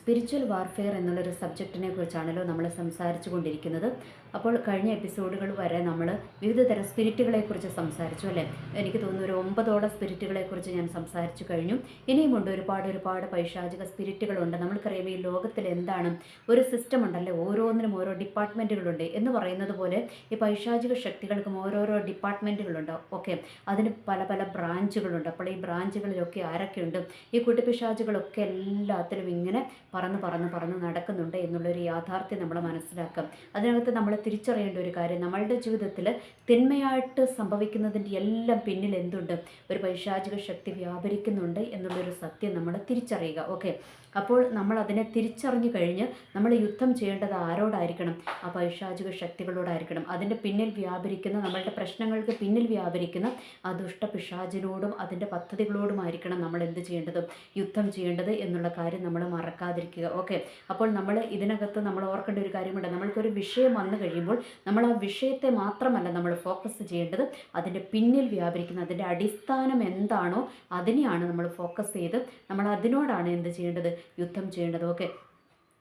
Spiritual warfare എന്നുള്ളൊരു സബ്ജക്റ്റിനെ കുറിച്ചാണല്ലോ നമ്മൾ സംസാരിച്ചു കൊണ്ടിരിക്കുന്നത്. അപ്പോൾ കഴിഞ്ഞ എപ്പിസോഡുകൾ വരെ നമ്മൾ വിവിധ തരം സ്പിരിറ്റുകളെ കുറിച്ച് സംസാരിച്ചു അല്ലേ? എനിക്ക് തോന്നുന്നു ഒരു ഒമ്പതോളം സ്പിരിറ്റുകളെ കുറിച്ച് ഞാൻ സംസാരിച്ചു കഴിഞ്ഞു. ഇനിയുമുണ്ട് ഒരുപാട് ഒരുപാട് പൈശാചിക സ്പിരിറ്റുകളുണ്ട് നമ്മൾക്കറിയാം ഈ ലോകത്തിൽ എന്താണ്? ഒരു സിസ്റ്റം ഉണ്ടല്ലേ? ഓരോന്നിനും ഓരോ ഡിപ്പാർട്ട്മെന്റുകളുണ്ട് എന്ന് പറയുന്നത് പോലെ ഈ പൈശാചിക ശക്തികൾക്കും ഓരോരോ ഡിപ്പാർട്ട്മെന്റുകളുണ്ട് ഓക്കെ. അതിന് പല പല ബ്രാഞ്ചുകളുണ്ട് അപ്പോൾ ഈ ബ്രാഞ്ചുകളിലൊക്കെ ആരൊക്കെയുണ്ട്? ഈ കുട്ടിപ്പിശാചുകളൊക്കെ എല്ലാത്തിലും ഇങ്ങനെ പറന്ന് പറന്ന് പറന്ന് നടക്കുന്നുണ്ട് എന്നുള്ളൊരു യാഥാർത്ഥ്യം നമ്മൾ മനസ്സിലാക്കാം. അതിനകത്ത് നമ്മൾ തിരിച്ചറിയേണ്ട ഒരു കാര്യം നമ്മളുടെ ജീവിതത്തിൽ തിന്മയായിട്ട് സംഭവിക്കുന്നതിന്റെ എല്ലാം പിന്നിൽ എന്തുണ്ട്? ഒരു പൈശാചിക ശക്തി വ്യാപരിക്കുന്നുണ്ട് എന്നുള്ളൊരു സത്യം നമ്മൾ തിരിച്ചറിയുക. ഓക്കെ? അപ്പോൾ നമ്മൾ അതിനെ തിരിച്ചറിഞ്ഞു കഴിഞ്ഞ് നമ്മൾ യുദ്ധം ചെയ്യേണ്ടത് ആരോടായിരിക്കണം? ആ പൈശാചിക ശക്തികളോടായിരിക്കണം. അതിന്റെ പിന്നിൽ വ്യാപരിക്കുന്ന നമ്മളുടെ പ്രശ്നങ്ങൾക്ക് പിന്നിൽ വ്യാപരിക്കുന്ന ആ ദുഷ്ട പിശാചിനോടും അതിന്റെ പദ്ധതികളോടുമായിരിക്കണം നമ്മൾ എന്ത് ചെയ്യേണ്ടത്? യുദ്ധം ചെയ്യേണ്ടത് എന്നുള്ള കാര്യം നമ്മൾ മറക്കാതിരിക്കുക. ഓക്കെ? അപ്പോൾ നമ്മൾ ഇതിനകത്ത് നമ്മൾ ഓർക്കേണ്ട ഒരു കാര്യമുണ്ട്. നമ്മൾക്കൊരു വിഷയം വന്നു കഴിയുമ്പോൾ നമ്മൾ ആ വിഷയത്തെ മാത്രമല്ല നമ്മൾ ഫോക്കസ് ചെയ്യേണ്ടത് അതിന്റെ പിന്നിൽ വ്യാപരിക്കുന്ന അതിന്റെ അടിസ്ഥാനം എന്താണോ അതിനെയാണ് നമ്മൾ ഫോക്കസ് ചെയ്ത് നമ്മൾ അതിനോടാണ് എന്ത് ചെയ്യേണ്ടത്? യുദ്ധം ചെയ്യേണ്ടതും. ഒക്കെ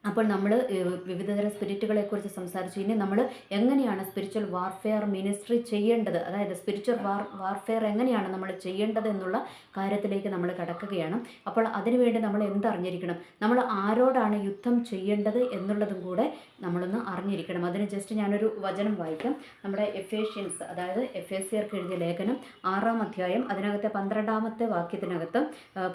അപ്പോൾ നമ്മൾ വിവിധതരം സ്പിരിറ്റുകളെ കുറിച്ച് സംസാരിച്ചു. ഇനി നമ്മൾ എങ്ങനെയാണ് സ്പിരിച്വൽ വാർഫെയർ മിനിസ്ട്രി ചെയ്യേണ്ടത്? അതായത് സ്പിരിച്വൽ വാർ വാർഫെയർ എങ്ങനെയാണ് നമ്മൾ ചെയ്യേണ്ടത് എന്നുള്ള കാര്യത്തിലേക്ക് നമ്മൾ കടക്കുകയാണ്. അപ്പോൾ അതിനുവേണ്ടി നമ്മൾ എന്തറിഞ്ഞിരിക്കണം നമ്മൾ ആരോടാണ് യുദ്ധം ചെയ്യേണ്ടത് എന്നുള്ളതും കൂടെ നമ്മളൊന്ന് അറിഞ്ഞിരിക്കണം. അതിന് ജസ്റ്റ് ഞാനൊരു വചനം വായിക്കാം. നമ്മുടെ എഫേഷ്യൻസ് അതായത് എഫ് എസ് സിയർക്ക് എഴുതിയ ലേഖനം ആറാം അധ്യായം അതിനകത്തെ പന്ത്രണ്ടാമത്തെ വാക്യത്തിനകത്ത്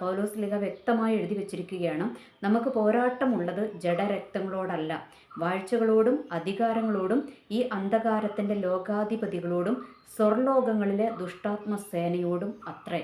പൗലോസ് ലിഖ വ്യക്തമായി എഴുതി വെച്ചിരിക്കുകയാണ്. നമുക്ക് പോരാട്ടമുള്ളത് ജഡരക്തങ്ങളോടല്ല വാഴ്ചകളോടും അധികാരങ്ങളോടും ഈ അന്ധകാരത്തിന്റെ ലോകാധിപതികളോടും സ്വർലോകങ്ങളിലെ ദുഷ്ടാത്മസേനയോടും അത്രേ.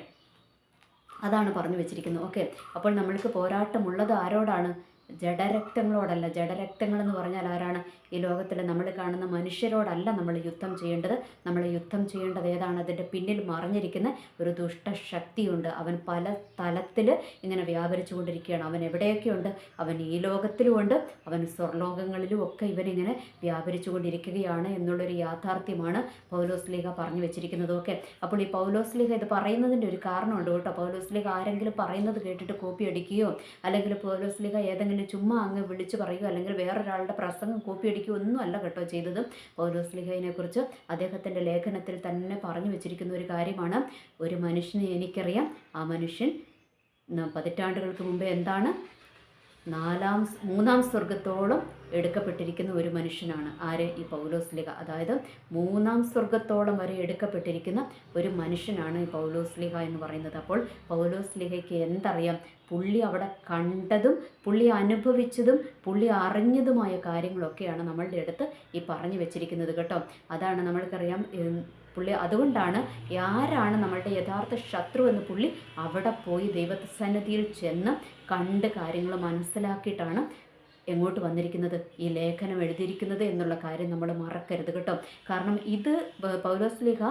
അതാണ് പറഞ്ഞു വെച്ചിരിക്കുന്നത്. ഓക്കെ. അപ്പോൾ നമ്മൾക്ക് പോരാട്ടമുള്ളത് ആരോടാണ്? ജഡരക്തങ്ങളോടല്ല ജഡരക്തങ്ങൾ എന്ന് പറഞ്ഞാൽ ആരാണ്? ഈ ലോകത്തിൽ നമ്മൾ കാണുന്ന മനുഷ്യരോടല്ല നമ്മൾ യുദ്ധം ചെയ്യേണ്ടത്. നമ്മൾ യുദ്ധം ചെയ്യേണ്ടത് ഏതാണ്? അതിന്റെ പിന്നിൽ മറിഞ്ഞിരിക്കുന്ന ഒരു ദുഷ്ടശക്തിയുണ്ട്. അവൻ പല തലത്തിൽ ഇങ്ങനെ വ്യാപരിച്ചു കൊണ്ടിരിക്കുകയാണ്. അവൻ എവിടെയൊക്കെയുണ്ട്? അവൻ ഈ ലോകത്തിലുമുണ്ട്. അവൻ സ്വർലോകങ്ങളിലും ഒക്കെ ഇവനിങ്ങനെ വ്യാപരിച്ചു കൊണ്ടിരിക്കുകയാണ് എന്നുള്ളൊരു യാഥാർത്ഥ്യമാണ് പൗലോസ് ലീഗ പറഞ്ഞു വെച്ചിരിക്കുന്നത് ഓക്കെ അപ്പോൾ ഈ പൗലോസ് ലീഗ ഇത് പറയുന്നതിന്റെ ഒരു കാരണമുണ്ട് കേട്ടോ. പൗലോസ് ലീഗ ആരെങ്കിലും പറയുന്നത് കേട്ടിട്ട് കോപ്പി അടിക്കുകയോ അല്ലെങ്കിൽ പൗലോസ് ലീഗ ഏതെങ്കിലും ചുമ്മാ അങ്ങ് വിളിച്ച് പറയുക അല്ലെങ്കിൽ വേറൊരാളുടെ പ്രസംഗം കോപ്പി അടിക്കുകയോ ഒന്നും അല്ല കേട്ടോ ചെയ്തത്. പൗലോസ് ലീഗയെ കുറിച്ച് അദ്ദേഹത്തിന്റെ ലേഖനത്തിൽ തന്നെ പറഞ്ഞു വെച്ചിരിക്കുന്ന ഒരു കാര്യമാണ്. ഒരു മനുഷ്യനെ എനിക്കറിയാം. ആ മനുഷ്യൻ പതിറ്റാണ്ടുകൾക്ക് മുമ്പേ എന്താണ് നാലാം മൂന്നാം സ്വർഗത്തോളം എടുക്കപ്പെട്ടിരിക്കുന്ന ഒരു മനുഷ്യനാണ് ആര്? ഈ പൗലോസ് ലിഹ. അതായത് മൂന്നാം സ്വർഗത്തോളം വരെ എടുക്കപ്പെട്ടിരിക്കുന്ന ഒരു മനുഷ്യനാണ് ഈ പൗലോസ് ലിഹ എന്ന് പറയുന്നത്. അപ്പോൾ പൗലോസ് ലിഹയ്ക്ക് എന്തറിയാം? പുള്ളി അവിടെ കണ്ടതും പുള്ളി അനുഭവിച്ചതും പുള്ളി അറിഞ്ഞതുമായ കാര്യങ്ങളൊക്കെയാണ് നമ്മളുടെ അടുത്ത് ഈ പറഞ്ഞു വെച്ചിരിക്കുന്നത് കേട്ടോ. അതാണ് നമ്മൾക്കറിയാം പുള്ളി. അതുകൊണ്ടാണ് ആരാണ് നമ്മളുടെ യഥാർത്ഥ ശത്രു എന്ന് പുള്ളി അവിടെ പോയി ദൈവസന്നിധിയിൽ ചെന്ന് കണ്ട് കാര്യങ്ങൾ മനസ്സിലാക്കിയിട്ടാണ് എങ്ങോട്ട് വന്നിരിക്കുന്നത് ഈ ലേഖനം എഴുതിയിരിക്കുന്നത് എന്നുള്ള കാര്യം നമ്മൾ മറക്കരുത് കേട്ടോ. കാരണം ഇത് പൗലോസ്ലിഹ പൗലോസ് ലിഹ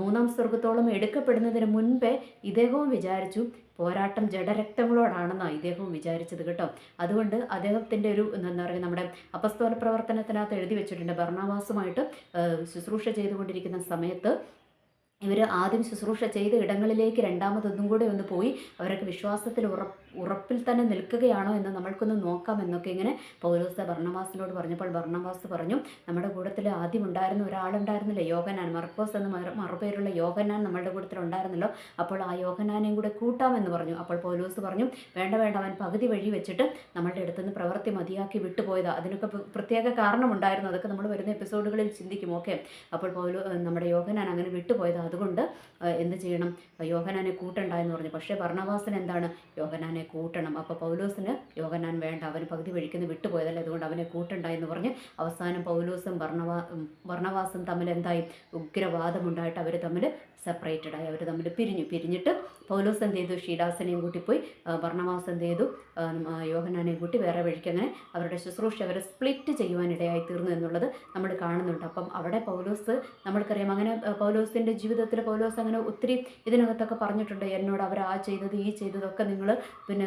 മൂന്നാം സ്വർഗത്തോളം എടുക്കപ്പെടുന്നതിന് മുൻപേ ഇദ്ദേഹവും വിചാരിച്ചു പോരാട്ടം ജഡരക്തങ്ങളോടാണെന്നാണ് ഇദ്ദേഹവും വിചാരിച്ചത് കേട്ടോ. അതുകൊണ്ട് അദ്ദേഹത്തിന്റെ ഒരു എന്താ പറയുക നമ്മുടെ അപസ്തോല പ്രവർത്തനത്തിനകത്ത് എഴുതി വെച്ചിട്ടുണ്ട് ഭർണാവാസുമായിട്ട് ശുശ്രൂഷ ചെയ്തുകൊണ്ടിരിക്കുന്ന സമയത്ത് ഇവർ ആദ്യം ശുശ്രൂഷ ചെയ്ത ഇടങ്ങളിലേക്ക് രണ്ടാമതൊന്നും കൂടെ ഒന്ന് പോയി അവരൊക്കെ വിശ്വാസത്തിൽ ഉറപ്പ് ഉറപ്പിൽ തന്നെ നിൽക്കുകയാണോ എന്ന് നമ്മൾക്കൊന്ന് നോക്കാം എന്നൊക്കെ ഇങ്ങനെ പൗലോസ് ഭർണവാസിനോട് പറഞ്ഞപ്പോൾ ഭർണവാസ് പറഞ്ഞു നമ്മുടെ കൂട്ടത്തിൽ ആദ്യം ഉണ്ടായിരുന്ന ഒരാളുണ്ടായിരുന്നില്ലേ യോഗനാൻ മർക്കോസ് എന്ന് മറു മറുപേരുള്ള യോഗനാൻ നമ്മുടെ കൂട്ടത്തിൽ ഉണ്ടായിരുന്നല്ലോ. അപ്പോൾ ആ യോഗനാനെയും കൂടെ കൂട്ടാമെന്ന് പറഞ്ഞു. അപ്പോൾ പൗലോസ് പറഞ്ഞു വേണ്ട വേണ്ട. അവൻ പകുതി വഴി വെച്ചിട്ട് നമ്മളുടെ അടുത്തുനിന്ന് പ്രവൃത്തി മതിയാക്കി വിട്ടുപോയതാ. അതിനൊക്കെ പ്രത്യേക കാരണമുണ്ടായിരുന്നു. അതൊക്കെ നമ്മൾ വരുന്ന എപ്പിസോഡുകളിൽ ചിന്തിക്കും. ഓക്കെ? അപ്പോൾ പൗലോ നമ്മുടെ യോഗനാൻ അങ്ങനെ വിട്ടുപോയത്. അതുകൊണ്ട് എന്ത് ചെയ്യണം? യോഗനാനെ കൂട്ടണ്ട എന്ന് പറഞ്ഞു. പക്ഷേ ഭർണവാസൻ എന്താണ്? കൂട്ടണം. അപ്പോൾ പൗലോസിന് യോഗനാൻ വേണ്ട അവൻ പകുതി വഴിക്കുന്ന വിട്ടുപോയതല്ലേ? അതുകൊണ്ട് അവനെ കൂട്ടണ്ട എന്ന് പറഞ്ഞ് അവസാനം പൗലോസും ഉം, ഭർണവാസും തമ്മിൽ എന്തായി? ഉഗ്രവാദമുണ്ടായിട്ട് അവർ തമ്മിൽ സെപ്പറേറ്റഡ് ആയി. അവർ തമ്മിൽ പിരിഞ്ഞു. പിരിഞ്ഞിട്ട് പൗലോസ് എന്ത് ചെയ്തു? ഷീഡാസിനെയും കൂട്ടിപ്പോയി പോയി ഭർണവാസ് എന്ത് ചെയ്തു? യോഗനാനെയും കൂട്ടി വേറെ വഴിക്ക് അങ്ങനെ അവരുടെ ശുശ്രൂഷ അവരെ സ്പ്ലിറ്റ് ചെയ്യുവാനിടയായി തീർന്നു എന്നുള്ളത് നമ്മൾ കാണുന്നുണ്ട്. അപ്പം അവിടെ പൗലോസ് നമ്മൾക്കറിയാം അങ്ങനെ പൗലോസിന്റെ ജീവിതത്തിൽ പൗലോസ് അങ്ങനെ ഒത്തിരി ഇതിനകത്തൊക്കെ പറഞ്ഞിട്ടുണ്ട്. എന്നോട് അവർ ആ ചെയ്തത് ഈ ചെയ്തതൊക്കെ നിങ്ങൾ പിന്നെ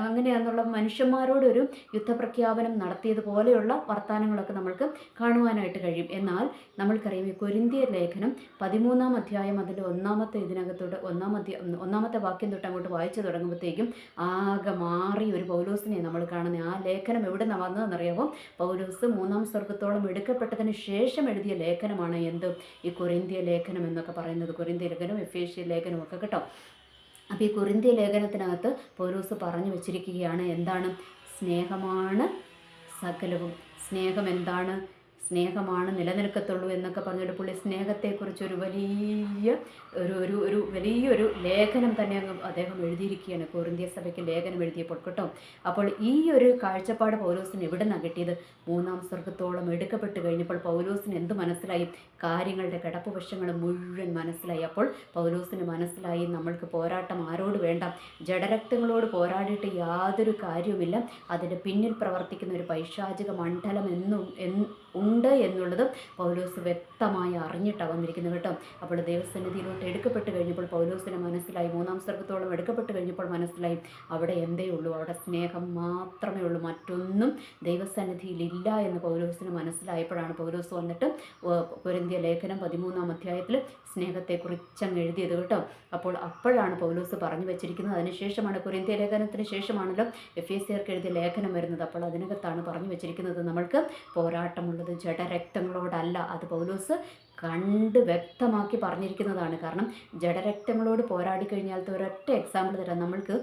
അങ്ങനെയാണെന്നുള്ള മനുഷ്യന്മാരോടൊരു യുദ്ധപ്രഖ്യാപനം നടത്തിയതുപോലെയുള്ള വർത്തമാനങ്ങളൊക്കെ നമ്മൾക്ക് കാണുവാനായിട്ട് കഴിയും. എന്നാൽ നമ്മൾക്കറിയാം ഈ കൊരിന്തിയ ലേഖനം പതിമൂന്നാം അധ്യായം അതിന്റെ ഒന്നാമത്തെ ഇതിനകത്തോട്ട് ഒന്നാം ഒന്നാമത്തെ ഒന്നാമത്തെ വാക്യം തൊട്ട് അങ്ങോട്ട് വായിച്ചു തുടങ്ങുമ്പോഴത്തേക്കും ആകെ മാറി ഒരു പൗലോസിനെ നമ്മൾ കാണുന്നത്. ആ ലേഖനം എവിടെ നിന്ന് വന്നതെന്നറിയാമോ പൗലോസ് മൂന്നാം സ്വർഗത്തോളം എടുക്കപ്പെട്ടതിന് ശേഷം എഴുതിയ ലേഖനമാണ് എന്ത്? ഈ കൊരിന്തിയ ലേഖനം എന്നൊക്കെ പറയുന്നത്. കൊരിന്തിയ ലേഖനം എഫേഷ്യ ലേഖനമൊക്കെ കേട്ടോ. അപ്പോൾ ഈ കുറിന്തിയ ലേഖനത്തിനകത്ത് പൗലോസ് പറഞ്ഞു വെച്ചിരിക്കുകയാണ് എന്താണ് സ്നേഹമാണ് സകലവും. സ്നേഹം എന്താണ്? സ്നേഹമാണ് നിലനിൽക്കത്തുള്ളൂ എന്നൊക്കെ പറഞ്ഞിട്ട് പുള്ളി സ്നേഹത്തെക്കുറിച്ച് ഒരു വലിയ ഒരു ഒരു ഒരു വലിയൊരു ലേഖനം തന്നെ അങ്ങ് അദ്ദേഹം എഴുതിയിരിക്കുകയാണ്. കോറിന്ത്യ സഭയ്ക്ക് ലേഖനം എഴുതിയപ്പോൾ കേട്ടോ. അപ്പോൾ ഈ ഒരു കാഴ്ചപ്പാട് പൗലോസിന് എവിടെ നിന്നാണ് കിട്ടിയത്? മൂന്നാം സ്വർഗത്തോളം എടുക്കപ്പെട്ട് കഴിഞ്ഞപ്പോൾ പൗലോസിന് എന്ത് മനസ്സിലായി? കാര്യങ്ങളുടെ കിടപ്പ് വശങ്ങൾ മുഴുവൻ മനസ്സിലായി. അപ്പോൾ പൗലോസിന് മനസ്സിലായി നമ്മൾക്ക് പോരാട്ടം ആരോട് വേണ്ട? ജഡരക്തങ്ങളോട് പോരാടിയിട്ട് യാതൊരു കാര്യവുമില്ല. അതിന്റെ പിന്നിൽ പ്രവർത്തിക്കുന്ന ഒരു പൈശാചിക മണ്ഡലം എന്നും എന്നുള്ളത് പൗലോസ് വ്യക്തമായി അറിഞ്ഞിട്ടാണ് വന്നിരിക്കുന്നത് കേട്ടോ. അപ്പോൾ ദൈവസന്നിധിയിലോട്ട് എടുക്കപ്പെട്ട് കഴിഞ്ഞപ്പോൾ പൗലോസിന് മനസ്സിലായി. മൂന്നാം സ്വർഗത്തോളം എടുക്കപ്പെട്ട് കഴിഞ്ഞപ്പോൾ മനസ്സിലായി. അവിടെ എന്തേ ഉള്ളൂ? അവിടെ സ്നേഹം മാത്രമേ ഉള്ളൂ. മറ്റൊന്നും ദൈവസന്നിധിയിൽ ഇല്ല എന്ന് പൗലോസിന് മനസ്സിലായപ്പോഴാണ് പൗലോസ് വന്നിട്ട് പൊരുന്തിയ ലേഖനം പതിമൂന്നാം അധ്യായത്തിൽ സ്നേഹത്തെക്കുറിച്ചങ്ങ് എഴുതിയത് കേട്ടോ. അപ്പോൾ അപ്പോഴാണ് പൗലോസ് പറഞ്ഞു വെച്ചിരിക്കുന്നത്. അതിനുശേഷമാണ് പൊരന്തിയ ലേഖനത്തിന് ശേഷമാണല്ലോ എഫ് എസ് സിയർക്ക് എഴുതിയ ലേഖനം വരുന്നത്. അപ്പോൾ അതിനകത്താണ് പറഞ്ഞു വെച്ചിരിക്കുന്നത്. നമ്മൾക്ക് പോരാട്ടമുള്ളത് ജഡരക്തങ്ങളോടല്ല അത് പൗലോസ് കണ്ട് വ്യക്തമാക്കി പറഞ്ഞിരിക്കുന്നതാണ്. കാരണം ജഡരക്തങ്ങളോട് പോരാടി കഴിഞ്ഞാൽ ഒരൊറ്റ എക്സാമ്പിൾ തരാം. നമ്മൾക്ക്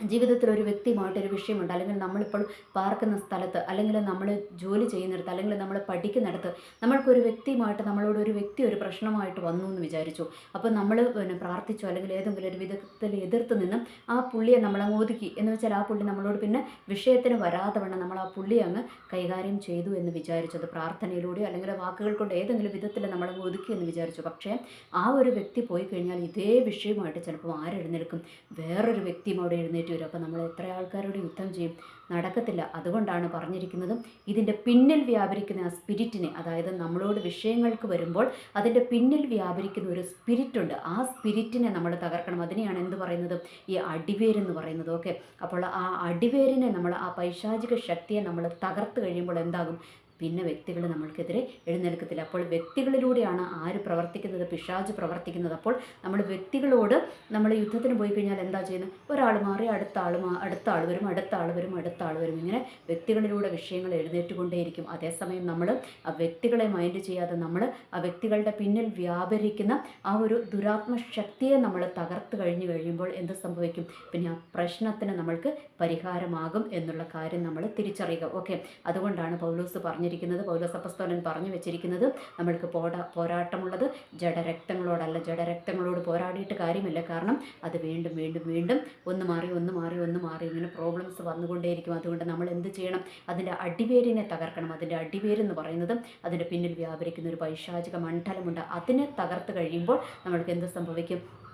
ജീവിതത്തിൽ ഒരു വ്യക്തിയുമായിട്ടൊരു വിഷയമുണ്ട്. അല്ലെങ്കിൽ നമ്മളിപ്പോൾ പാർക്കുന്ന സ്ഥലത്ത് അല്ലെങ്കിൽ നമ്മൾ ജോലി ചെയ്യുന്നിടത്ത് അല്ലെങ്കിൽ നമ്മൾ പഠിക്കുന്നിടത്ത് നമ്മൾക്കൊരു വ്യക്തിയുമായിട്ട് നമ്മളോട് ഒരു വ്യക്തി ഒരു പ്രശ്നമായിട്ട് വന്നു എന്ന് വിചാരിച്ചു. അപ്പോൾ നമ്മൾ പിന്നെ പ്രാർത്ഥിച്ചു അല്ലെങ്കിൽ ഏതെങ്കിലും ഒരു വിധത്തിൽ എതിർത്ത് നിന്നും ആ പുള്ളിയെ നമ്മൾ അങ്ങ് ഒതുക്കി. എന്ന് വെച്ചാൽ ആ പുള്ളി നമ്മളോട് പിന്നെ വിഷയത്തിന് വരാതെ വേണം നമ്മൾ ആ പുള്ളിയെ അങ്ങ് കൈകാര്യം ചെയ്തു എന്ന് വിചാരിച്ചു. അത് പ്രാർത്ഥനയിലൂടെ അല്ലെങ്കിൽ വാക്കുകൾ കൊണ്ട് ഏതെങ്കിലും വിധത്തിൽ നമ്മളങ്ങ് ഒതുക്കി എന്ന് വിചാരിച്ചു. പക്ഷേ ആ ഒരു വ്യക്തി പോയി കഴിഞ്ഞാൽ ഇതേ വിഷയമായിട്ട് ചിലപ്പോൾ ആരെഴുന്നേൽക്കും? വേറൊരു വ്യക്തിയും അവിടെ എഴുന്നേറ്റ് എഴുന്നേറ്റ് വരും. അപ്പോൾ നമ്മൾ എത്ര ആൾക്കാരോട് യുദ്ധം ചെയ്യും? നടക്കത്തില്ല. അതുകൊണ്ടാണ് പറഞ്ഞിരിക്കുന്നതും ഇതിന്റെ പിന്നിൽ വ്യാപരിക്കുന്ന ആ സ്പിരിറ്റിനെ അതായത് നമ്മളോട് വിഷയങ്ങൾക്ക് വരുമ്പോൾ അതിന്റെ പിന്നിൽ വ്യാപരിക്കുന്ന ഒരു സ്പിരിറ്റ് ഉണ്ട് ആ സ്പിരിറ്റിനെ നമ്മൾ തകർക്കണം. അതിനെയാണ് എന്ത് പറയുന്നത്? ഈ അടിവേരെന്ന് പറയുന്നത്. ഓക്കെ. അപ്പോൾ ആ അടിവേരിനെ നമ്മൾ ആ പൈശാചിക ശക്തിയെ നമ്മൾ തകർത്ത് കഴിയുമ്പോൾ എന്താകും? പിന്നെ വ്യക്തികൾ നമ്മൾക്കെതിരെ എഴുന്നേൽക്കത്തില്ല. അപ്പോൾ വ്യക്തികളിലൂടെയാണ് ആര് പ്രവർത്തിക്കുന്നത്? പിശാജ് പ്രവർത്തിക്കുന്നത്. അപ്പോൾ നമ്മൾ വ്യക്തികളോട് നമ്മൾ യുദ്ധത്തിന് പോയി കഴിഞ്ഞാൽ എന്താ ചെയ്യുന്നത്? ഒരാൾ മാറി അടുത്ത ആൾ അടുത്ത ആൾ വരും അടുത്ത ആൾ വരും അടുത്ത ആൾ വരും. ഇങ്ങനെ വ്യക്തികളിലൂടെ വിഷയങ്ങൾ എഴുന്നേറ്റുകൊണ്ടേയിരിക്കും. അതേസമയം നമ്മൾ ആ വ്യക്തികളെ മൈൻഡ് ചെയ്യാതെ നമ്മൾ ആ വ്യക്തികളുടെ പിന്നിൽ വ്യാപരിക്കുന്ന ആ ഒരു ദുരാത്മ ശക്തിയെ നമ്മൾ തകർത്ത് കഴിഞ്ഞു കഴിയുമ്പോൾ എന്ത് സംഭവിക്കും? പിന്നെ ആ പ്രശ്നത്തിന് നമ്മൾക്ക് പരിഹാരമാകും എന്നുള്ള കാര്യം നമ്മൾ തിരിച്ചറിയുക. ഓക്കെ? അതുകൊണ്ടാണ് പൗലൂസ് പറഞ്ഞത് പറഞ്ഞിരിക്കുന്നത് പൗലോസപ്പസ്തോലൻ പറഞ്ഞു വെച്ചിരിക്കുന്നത് നമ്മൾക്ക് പോരാ പോരാട്ടമുള്ളത് ജഡരക്തങ്ങളോടല്ല. ജഡരക്തങ്ങളോട് പോരാടിയിട്ട് കാര്യമില്ല. കാരണം അത് വീണ്ടും വീണ്ടും വീണ്ടും ഒന്ന് മാറി ഒന്ന് മാറി ഒന്ന് മാറി ഇങ്ങനെ പ്രോബ്ലംസ് വന്നുകൊണ്ടേയിരിക്കും. അതുകൊണ്ട് നമ്മൾ എന്ത് ചെയ്യണം? അതിന്റെ അടിവേരിനെ തകർക്കണം. അതിന്റെ അടിവേരെന്ന് പറയുന്നത് അതിന്റെ പിന്നിൽ വ്യാപരിക്കുന്ന ഒരു പൈശാചിക മണ്ഡലമുണ്ട്. അതിനെ തകർത്ത് കഴിയുമ്പോൾ നമ്മൾക്ക് എന്ത് സംഭവിക്കും?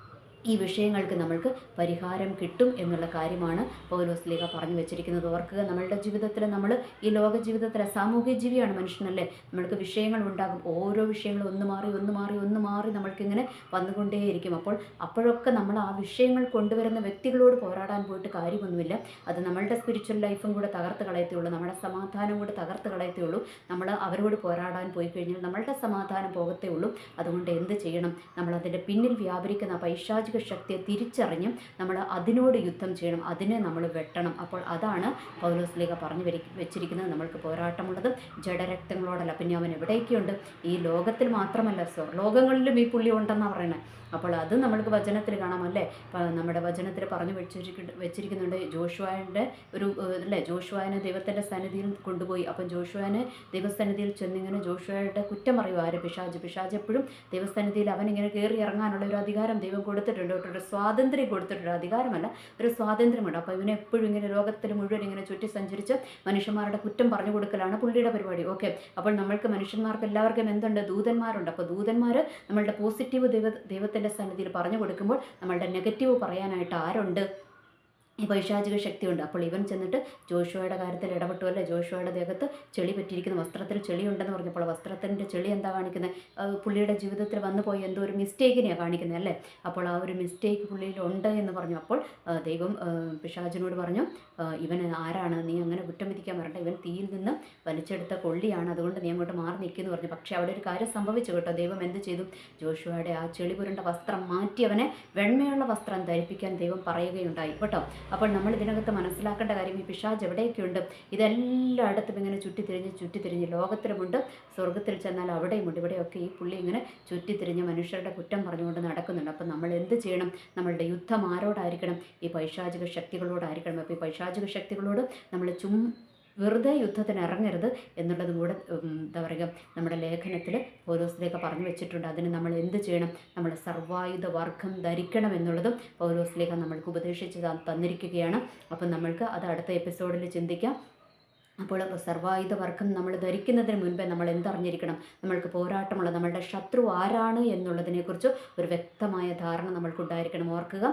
ഈ വിഷയങ്ങൾക്ക് നമ്മൾക്ക് പരിഹാരം കിട്ടും എന്നുള്ള കാര്യമാണ് പൗലോസ്ലിക പറഞ്ഞു വെച്ചിരിക്കുന്നത്. ഓർക്കുക നമ്മളുടെ ജീവിതത്തിൽ നമ്മൾ ഈ ലോക ജീവിതത്തിൽ സാമൂഹ്യ ജീവിയാണ് മനുഷ്യനല്ലേ? നമ്മൾക്ക് വിഷയങ്ങൾ ഉണ്ടാകും. ഓരോ വിഷയങ്ങളും ഒന്ന് മാറി ഒന്ന് മാറി ഒന്ന് മാറി നമ്മൾക്കിങ്ങനെ വന്നുകൊണ്ടേയിരിക്കും. അപ്പോൾ അപ്പോഴൊക്കെ നമ്മൾ ആ വിഷയങ്ങൾ കൊണ്ടുവരുന്ന വ്യക്തികളോട് പോരാടാൻ പോയിട്ട് കാര്യമൊന്നുമില്ല. അത് നമ്മളുടെ സ്പിരിച്വൽ ലൈഫും കൂടെ തകർത്ത് കളയത്തുള്ളൂ നമ്മുടെ സമാധാനം കൂടെ തകർത്ത് കളയത്തുള്ളൂ നമ്മൾ അവരോട് പോരാടാൻ പോയി കഴിഞ്ഞാൽ നമ്മളുടെ സമാധാനം പോകത്തേ ഉള്ളൂ. അതുകൊണ്ട് എന്ത് ചെയ്യണം? നമ്മൾ അതിന്റെ പിന്നിൽ വ്യാപരിക്കുന്ന പൈശാചിക പൈശാചിക ശക്തിയെ തിരിച്ചറിഞ്ഞ് നമ്മൾ അതിനോട് യുദ്ധം ചെയ്യണം അതിനെ നമ്മൾ വെട്ടണം. അപ്പോൾ അതാണ് പൗലോസ്ലിക പറഞ്ഞു വരി വെച്ചിരിക്കുന്നത്. നമ്മൾക്ക് പോരാട്ടമുള്ളത് ജഡരക്തങ്ങളോടല്ല. പിന്നെ അവൻ എവിടെയൊക്കെയുണ്ട് ഈ ലോകത്തിൽ മാത്രമല്ല സോ ലോകങ്ങളിലും ഈ പുള്ളി ഉണ്ടെന്നാണ് പറയുന്നത് അപ്പോൾ അത് നമ്മൾക്ക് വചനത്തിൽ കാണാം അല്ലേ നമ്മുടെ വചനത്തിൽ പറഞ്ഞു വെച്ചിരിക്ക വെച്ചിരിക്കുന്നുണ്ട് ജോഷുവാന്റെ ഒരു അല്ലേ ജോഷുവാനെ ദൈവത്തിന്റെ സന്നിധിയിൽ കൊണ്ടുപോയി. അപ്പം ജോഷുവാനെ ദൈവസന്നിധിയിൽ ചെന്നിങ്ങനെ ജോഷുവയുടെ കുറ്റം അറിയുക ആര് പിശാജ് പിശാജ് എപ്പോഴും ദൈവസന്നിധിയിൽ അവനിങ്ങനെ കയറി ഇറങ്ങാനുള്ള ഒരു അധികാരം ദൈവം കൊടുത്തിട്ടുണ്ട്. കേട്ടോ ഒരു സ്വാതന്ത്ര്യം കൊടുത്തിട്ടുണ്ട്. അധികാരമല്ല ഒരു സ്വാതന്ത്ര്യമുണ്ട്. അപ്പോൾ ഇവനെ എപ്പോഴും ഇങ്ങനെ ലോകത്തിൽ മുഴുവൻ ഇങ്ങനെ ചുറ്റി സഞ്ചരിച്ച് മനുഷ്യന്മാരുടെ കുറ്റം പറഞ്ഞു കൊടുക്കലാണ് പുള്ളിയുടെ പരിപാടി. ഓക്കെ. അപ്പോൾ നമ്മൾക്ക് മനുഷ്യന്മാർക്ക് എല്ലാവർക്കും എന്തുണ്ട്? ദൂതന്മാരുണ്ട്. അപ്പോൾ ദൂതന്മാർ നമ്മളുടെ പോസിറ്റീവ് ദൈവ ദൈവത്തിന്റെ സന്നിധിയിൽ പറഞ്ഞു കൊടുക്കുമ്പോൾ നമ്മളുടെ നെഗറ്റീവ് പറയാനായിട്ട് ആരുണ്ട്? ഈ പൈശാചിക ശക്തിയുണ്ട്. അപ്പോൾ ഇവൻ ചെന്നിട്ട് ജോഷുവയുടെ കാര്യത്തിൽ ഇടപെട്ടു അല്ലെ ജോഷുവയുടെ ദേഹത്ത് ചെളി പറ്റിയിരിക്കുന്ന. വസ്ത്രത്തിൽ ചെളി ഉണ്ടെന്ന് പറഞ്ഞപ്പോൾ വസ്ത്രത്തിന്റെ ചെളി എന്താ കാണിക്കുന്നത് പുള്ളിയുടെ ജീവിതത്തിൽ വന്നു പോയി എന്തോ ഒരു മിസ്റ്റേക്കിനെയാണ് കാണിക്കുന്നത് അല്ലേ? അപ്പോൾ ആ ഒരു മിസ്റ്റേക്ക് പുള്ളിയിൽ ഉണ്ട് എന്ന് പറഞ്ഞു. അപ്പോൾ ദൈവം പിശാചിനോട് പറഞ്ഞു ഇവൻ ആരാണ്? നീ അങ്ങനെ വിധിക്കാൻ വരണ്ട. ഇവൻ തീയിൽ നിന്ന് വലിച്ചെടുത്ത കൊള്ളിയാണ്. അതുകൊണ്ട് നീ അങ്ങോട്ട് മാറി നിൽക്കുന്നു പറഞ്ഞു. പക്ഷേ അവിടെ ഒരു കാര്യം സംഭവിച്ചു കേട്ടോ. ദൈവം എന്ത് ചെയ്തു? ജോഷുവയുടെ ആ ചെളി പുരണ്ട വസ്ത്രം മാറ്റി അവനെ വെണ്മയുള്ള വസ്ത്രം ധരിപ്പിക്കാൻ ദൈവം പറയുകയുണ്ടായി. കേട്ടോ? അപ്പോൾ നമ്മൾ ഇതിനകത്ത് മനസ്സിലാക്കേണ്ട കാര്യം ഈ പിശാജ് എവിടെയൊക്കെയുണ്ട്? ഇതെല്ലായിടത്തും ഇങ്ങനെ ചുറ്റിത്തിരിഞ്ഞ് ചുറ്റിത്തിരിഞ്ഞ് ലോകത്തിലുമുണ്ട്. സ്വർഗത്തിൽ ചെന്നാൽ അവിടെയുമുണ്ട്. ഇവിടെയൊക്കെ ഈ പുള്ളി ഇങ്ങനെ ചുറ്റിത്തിരിഞ്ഞ് മനുഷ്യരുടെ കുറ്റം പറഞ്ഞുകൊണ്ട് നടക്കുന്നുണ്ട്. അപ്പം നമ്മൾ എന്ത് ചെയ്യണം? നമ്മളുടെ യുദ്ധം ആരോടായിരിക്കണം? ഈ പൈശാചിക ശക്തികളോടായിരിക്കണം. അപ്പോൾ ഈ പൈശാചിക ശക്തികളോട് നമ്മൾ ചും വെറുതെ യുദ്ധത്തിന് ഇറങ്ങരുത് എന്നുള്ളതും കൂടെ എന്താ പറയുക നമ്മുടെ ലേഖനത്തിൽ പൗലോസിലേക്ക് പറഞ്ഞു വെച്ചിട്ടുണ്ട്. അതിന് നമ്മൾ എന്ത് ചെയ്യണം? നമ്മൾ സർവായുധ വർഗം ധരിക്കണം എന്നുള്ളതും പൗലോസിലേക്ക് നമ്മൾക്ക് ഉപദേശിച്ച് തന്നിരിക്കുകയാണ്. അപ്പം നമ്മൾക്ക് അത് അടുത്ത എപ്പിസോഡിൽ ചിന്തിക്കാം. അപ്പോൾ സർവായുധ വർഗം നമ്മൾ ധരിക്കുന്നതിന് മുൻപേ നമ്മൾ എന്തറിഞ്ഞിരിക്കണം? നമ്മൾക്ക് പോരാട്ടമുള്ള നമ്മളുടെ ശത്രു ആരാണ് എന്നുള്ളതിനെക്കുറിച്ച് ഒരു വ്യക്തമായ ധാരണ നമ്മൾക്കുണ്ടായിരിക്കണം. ഓർക്കുക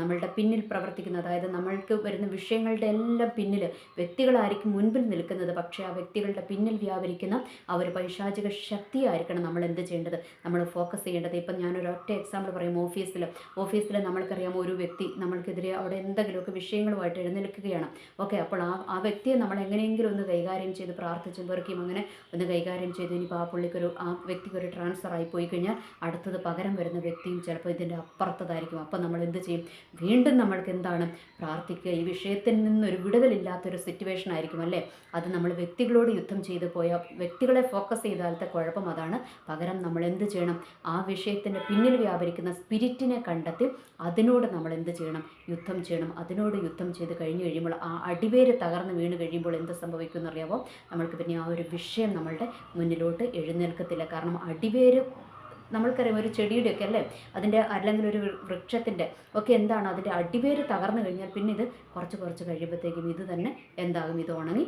നമ്മളുടെ പിന്നിൽ പ്രവർത്തിക്കുന്ന അതായത് നമ്മൾക്ക് വരുന്ന വിഷയങ്ങളുടെ എല്ലാം പിന്നിൽ വ്യക്തികളായിരിക്കും മുൻപിൽ നിൽക്കുന്നത്. പക്ഷേ ആ വ്യക്തികളുടെ പിന്നിൽ വ്യാപരിക്കുന്ന ആ ഒരു പൈശാചിക ശക്തിയായിരിക്കണം നമ്മൾ എന്ത് ചെയ്യേണ്ടത്? നമ്മൾ ഫോക്കസ് ചെയ്യേണ്ടത്. ഇപ്പം ഞാനൊരു ഒറ്റ എക്സാമ്പിൾ പറയും. ഓഫീസിൽ ഓഫീസിൽ നമ്മൾക്കറിയാം ഒരു വ്യക്തി നമ്മൾക്കെതിരെ അവിടെ എന്തെങ്കിലുമൊക്കെ വിഷയങ്ങളുമായിട്ട് എഴുന്നേൽക്കുകയാണ്. ഓക്കെ അപ്പോൾ ആ ആ വ്യക്തിയെ നമ്മൾ എങ്ങനെയെങ്കിലും ഒന്ന് കൈകാര്യം ചെയ്ത് പ്രാർത്ഥിച്ചും പെറുക്കിയും അങ്ങനെ ഒന്ന് കൈകാര്യം ചെയ്ത് ഇനിയിപ്പോൾ ആ പുള്ളിക്കൊരു ആ വ്യക്തിക്കൊരു ട്രാൻസ്ഫർ ആയി പോയി കഴിഞ്ഞാൽ അടുത്തത് പകരം വരുന്ന വ്യക്തിയും ചിലപ്പോൾ ഇതിന്റെ അപ്പുറത്തതായിരിക്കും. അപ്പോൾ നമ്മൾ എന്ത് ചെയ്യും? വീണ്ടും നമ്മൾക്ക് എന്താണ്? പ്രാർത്ഥിക്കുക. ഈ വിഷയത്തിൽ നിന്നൊരു വിടുതലില്ലാത്തൊരു സിറ്റുവേഷൻ ആയിരിക്കും അല്ലേ? അത് നമ്മൾ വ്യക്തികളോട് യുദ്ധം ചെയ്ത് പോയ വ്യക്തികളെ ഫോക്കസ് ചെയ്താലത്തെ കുഴപ്പം അതാണ്. പകരം നമ്മൾ എന്ത് ചെയ്യണം? ആ വിഷയത്തിന്റെ പിന്നിൽ വ്യാപരിക്കുന്ന സ്പിരിറ്റിനെ കണ്ടെത്തി അതിനോട് നമ്മൾ എന്ത് ചെയ്യണം? യുദ്ധം ചെയ്യണം. അതിനോട് യുദ്ധം ചെയ്ത് കഴിഞ്ഞ് കഴിയുമ്പോൾ ആ അടിവേര് തകർന്ന് വീണ് കഴിയുമ്പോൾ എന്ത് സംഭവിക്കും അറിയാമോ നമ്മൾക്ക് പിന്നെ ആ ഒരു വിഷയം നമ്മളുടെ മുന്നിലോട്ട് എഴുന്നേൽക്കത്തില്ല. കാരണം അടിവേര് നമ്മൾക്കറിയാം ഒരു ചെടിയുടെയൊക്കെ അല്ലേ? അതിന്റെ അല്ലെങ്കിൽ ഒരു വൃക്ഷത്തിന്റെ ഒക്കെ എന്താണ്? അതിന്റെ അടിവേര് തകർന്നു കഴിഞ്ഞാൽ പിന്നെ ഇത് കുറച്ച് കുറച്ച് കഴിയുമ്പോഴത്തേക്കും ഇത് തന്നെ എന്താകും? ഇത് ഉണങ്ങി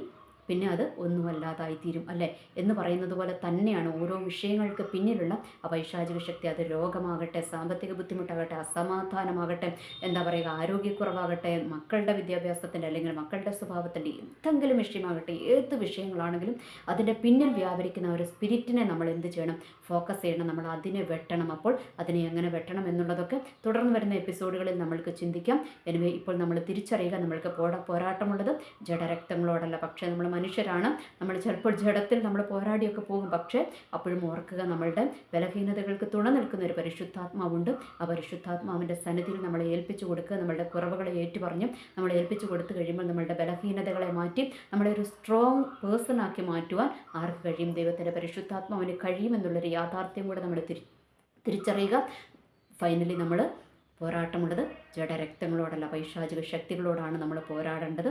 പിന്നെ അത് ഒന്നുമല്ലാതായിത്തീരും അല്ലേ? എന്ന് പറയുന്നത് പോലെ തന്നെയാണ് ഓരോ വിഷയങ്ങൾക്ക് പിന്നിലുള്ള ആ പൈശാചിക ശക്തി. അത് രോഗമാകട്ടെ സാമ്പത്തിക ബുദ്ധിമുട്ടാകട്ടെ അസമാധാനമാകട്ടെ എന്താ പറയുക ആരോഗ്യക്കുറവാകട്ടെ മക്കളുടെ വിദ്യാഭ്യാസത്തിന്റെ അല്ലെങ്കിൽ മക്കളുടെ സ്വഭാവത്തിന്റെ എന്തെങ്കിലും വിഷയമാകട്ടെ ഏത് വിഷയങ്ങളാണെങ്കിലും അതിന്റെ പിന്നിൽ വ്യാപരിക്കുന്ന ഒരു സ്പിരിറ്റിനെ നമ്മൾ എന്ത് ചെയ്യണം? ഫോക്കസ് ചെയ്യണം. നമ്മൾ അതിനെ വെട്ടണം. അപ്പോൾ അതിനെ എങ്ങനെ വെട്ടണം എന്നുള്ളതൊക്കെ തുടർന്ന് വരുന്ന എപ്പിസോഡുകളിൽ നമ്മൾക്ക് ചിന്തിക്കാം. എനിവേ ഇപ്പോൾ നമ്മൾ തിരിച്ചറിയുക നമ്മൾക്ക് പോരാട്ടമുള്ളത് ജഡരക്തങ്ങളോടല്ല. പക്ഷേ നമ്മൾ മനുഷ്യരാണ്. നമ്മൾ ചിലപ്പോൾ ജഡത്തിൽ നമ്മൾ പോരാടിയൊക്കെ പോകും. പക്ഷേ അപ്പോഴും ഓർക്കുക നമ്മളുടെ ബലഹീനതകൾക്ക് തുണ നിൽക്കുന്ന ഒരു പരിശുദ്ധാത്മാവുണ്ട്. ആ പരിശുദ്ധാത്മാവിന്റെ സന്നിധിയിൽ നമ്മളെ ഏൽപ്പിച്ചു കൊടുക്കുക നമ്മളുടെ കുറവുകളെ ഏറ്റുപറഞ്ഞ് നമ്മളെ ഏൽപ്പിച്ചു കൊടുത്തു കഴിയുമ്പോൾ നമ്മളുടെ ബലഹീനതകളെ മാറ്റി നമ്മളെ ഒരു സ്ട്രോങ് പേഴ്സൺ ആക്കി മാറ്റുവാൻ ആർക്ക് കഴിയും? ദൈവത്തിന്റെ പരിശുദ്ധാത്മാവിന് കഴിയുമെന്നുള്ളൊരു യാഥാർത്ഥ്യം കൂടെ നമ്മൾ തിരി തിരിച്ചറിയുക. ഫൈനലി നമ്മൾ പോരാട്ടമുള്ളത് ജഡരക്തങ്ങളോടല്ല പൈശാചിക ശക്തികളോടാണ് നമ്മൾ പോരാടേണ്ടത്.